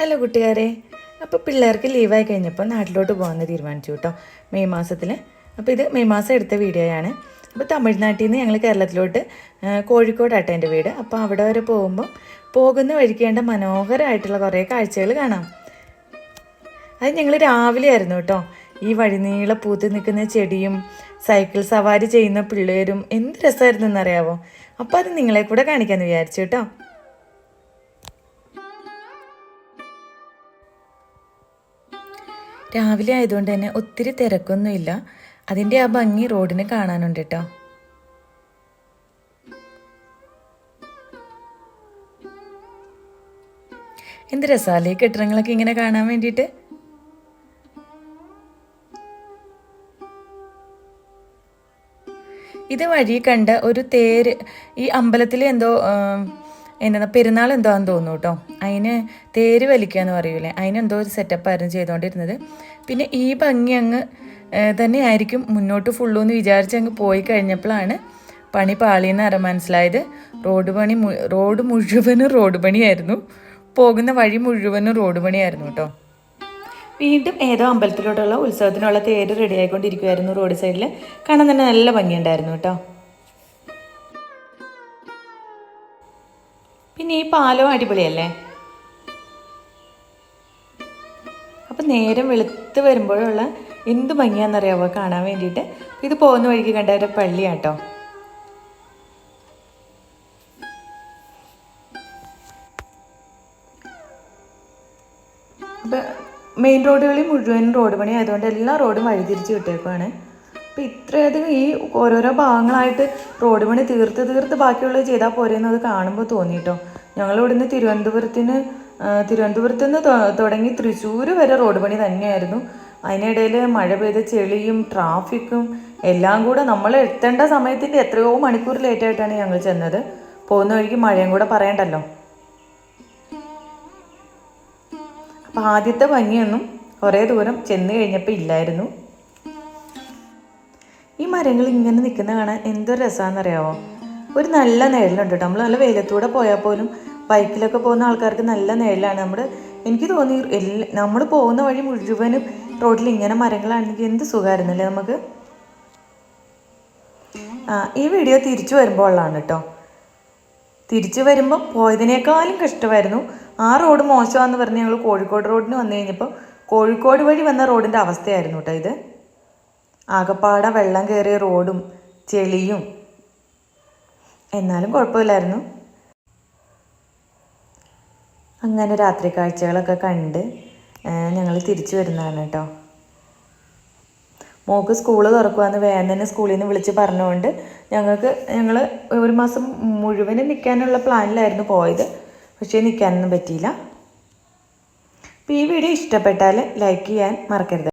Hello കൂട്ടുകാരെ. അപ്പോൾ പിള്ളേർക്ക് ലീവായി കഴിഞ്ഞപ്പോൾ നാട്ടിലോട്ട് പോകാമെന്ന് തീരുമാനിച്ചു കേട്ടോ. മെയ് മാസത്തിൽ അപ്പോൾ ഇത് മെയ് മാസം എടുത്ത വീഡിയോയാണ് അപ്പോൾ തമിഴ്നാട്ടിൽ നിന്ന് ഞങ്ങൾ കേരളത്തിലോട്ട് കോഴിക്കോടാട്ടെ എന്റെ വീട്. അപ്പോൾ അവിടെ വരെ പോകുമ്പോൾ പോകുന്ന വഴിക്കേണ്ട മനോഹരമായിട്ടുള്ള കുറേ കാഴ്ചകൾ കാണാം. അത് ഞങ്ങൾ രാവിലെ ആയിരുന്നു കേട്ടോ. ഈ വഴിനീള പൂത്ത് നിൽക്കുന്ന ചെടിയും സൈക്കിൾ സവാരി ചെയ്യുന്ന പിള്ളേരും എന്ത് രസമായിരുന്നു എന്നറിയാവോ? അപ്പോൾ അത് നിങ്ങളെ കൂടെ കാണിക്കാമെന്ന് വിചാരിച്ചു കേട്ടോ. രാവിലെ ആയതുകൊണ്ട് തന്നെ ഒത്തിരി തിരക്കൊന്നുമില്ല. അതിന്റെ ആ ഭംഗി റോഡിന് കാണാനുണ്ട് കേട്ടോ എന്ത് രസാലേ കെട്ടിടങ്ങളൊക്കെ ഇങ്ങനെ കാണാൻ വേണ്ടിയിട്ട്? ഇത് വഴി കണ്ട ഒരു തേര് ഈ അമ്പലത്തിൽ എന്തോ എന്താ പെരുന്നാൾ എന്താന്ന് തോന്നുന്നു കേട്ടോ. അതിന് തേര് വലിക്കുക എന്ന് പറയൂലേ. അതിനെന്തോ ഒരു സെറ്റപ്പായിരുന്നു ചെയ്തുകൊണ്ടിരുന്നത് പിന്നെ ഈ ഭംഗി അങ്ങ് തന്നെ തന്നെയായിരിക്കും മുന്നോട്ട് ഫുള്ളൂ എന്ന് വിചാരിച്ച് അങ്ങ് പോയി കഴിഞ്ഞപ്പോഴാണ് പണി പാളിയെന്ന് അറിയാൻ മനസ്സിലായത്. റോഡ് പണി റോഡ് മുഴുവനും റോഡ് പണിയായിരുന്നു. പോകുന്ന വഴി മുഴുവനും റോഡ് പണിയായിരുന്നു കേട്ടോ. വീണ്ടും ഏതോ അമ്പലത്തിലോട്ടുള്ള ഉത്സവത്തിനുള്ള തേര് റെഡി ആയിക്കൊണ്ടിരിക്കുമായിരുന്നു റോഡ് സൈഡിൽ കാണാൻ തന്നെ നല്ല ഭംഗിയുണ്ടായിരുന്നു കേട്ടോ. പിന്നെ ഈ പാലം അടിപൊളിയല്ലേ? അപ്പം നേരം വെളുത്ത് വരുമ്പോഴുള്ള എന്ത് ഭംഗിയാണെന്നറിയാവോ? കാണാൻ വേണ്ടിയിട്ട്. ഇത് പോകുന്ന വഴിക്ക് കണ്ട ഒരു പള്ളിയാട്ടോ. അപ്പം മെയിൻ റോഡുകളിൽ മുഴുവൻ റോഡ് പണി ആയതുകൊണ്ട് എല്ലാ റോഡും വഴിതിരിച്ച് വിട്ടേക്കുവാണ്. അപ്പം ഇത്രയധികം ഈ ഓരോരോ ഭാഗങ്ങളായിട്ട് റോഡ് പണി തീർത്ത് തീർത്ത് ബാക്കിയുള്ളത് ചെയ്താൽ പോരെയെന്നത് കാണുമ്പോൾ തോന്നിട്ടോ. ഞങ്ങൾ ഇവിടുന്ന് തിരുവനന്തപുരത്തിന് തിരുവനന്തപുരത്ത് നിന്ന് തുടങ്ങി തൃശ്ശൂർ വരെ റോഡ് പണി തന്നെയായിരുന്നു. അതിനിടയിൽ മഴ പെയ്ത ചെളിയും ട്രാഫിക്കും എല്ലാം കൂടെ നമ്മൾ എത്തേണ്ട സമയത്തിന്റെ എത്രയോ മണിക്കൂർ ലേറ്റായിട്ടാണ് ഞങ്ങൾ ചെന്നത്. പോകുന്ന വഴിക്ക് മഴയും കൂടെ പറയണ്ടല്ലോ? അപ്പം ആദ്യത്തെ ഭംഗിയൊന്നും കുറേ ദൂരം ചെന്ന് കഴിഞ്ഞപ്പോൾ ഇല്ലായിരുന്നു. ഈ മരങ്ങൾ ഇങ്ങനെ നിൽക്കുന്ന കാണാൻ എന്തൊരു രസമാണെന്നറിയാവോ ഒരു നല്ല നിഴലുണ്ട് കേട്ടോ. നമ്മൾ നല്ല വെയിലത്തൂടെ പോയാൽ പോലും ബൈക്കിലൊക്കെ പോകുന്ന ആൾക്കാർക്ക് നല്ല നിഴലാണ്. നമ്മൾ എനിക്ക് തോന്നി എല്ലാ നമ്മൾ പോകുന്ന വഴി മുഴുവനും റോഡിൽ ഇങ്ങനെ മരങ്ങളാണെങ്കിൽ എന്ത് സുഖമായിരുന്നല്ലേ നമുക്ക്? ഈ വീഡിയോ തിരിച്ചു വരുമ്പോൾ ഉള്ളതാണ് കേട്ടോ. തിരിച്ചു വരുമ്പോൾ പോയതിനേക്കാളും കഷ്ടമായിരുന്നു. ആ റോഡ് മോശമാണെന്ന് പറഞ്ഞ് ഞങ്ങൾ കോഴിക്കോട് റോഡിന് വന്നു കഴിഞ്ഞപ്പോൾ കോഴിക്കോട് വഴി വന്ന റോഡിന്റെ അവസ്ഥയായിരുന്നു കേട്ടോ ഇത്. ആകപ്പാടെ വെള്ളം കയറിയ റോഡും ചെളിയും എന്നാലും കുഴപ്പമില്ലായിരുന്നു. അങ്ങനെ രാത്രി കാഴ്ചകളൊക്കെ കണ്ട് ഞങ്ങൾ തിരിച്ചു വരുന്നതാണ് കേട്ടോ. മോക്ക് സ്കൂൾ തുറക്കുവാന്ന് വേഗം തന്നെ സ്കൂളിൽ നിന്ന് വിളിച്ച് പറഞ്ഞുകൊണ്ട് ഞങ്ങൾക്ക് ഞങ്ങൾ ഒരു മാസം മുഴുവനും നിൽക്കാനുള്ള പ്ലാനിലായിരുന്നു പോയത്. പക്ഷേ നിൽക്കാനൊന്നും പറ്റിയില്ല. അപ്പോൾ ഈ വീഡിയോ ഇഷ്ടപ്പെട്ടാൽ ലൈക്ക് ചെയ്യാൻ മറക്കരുത്.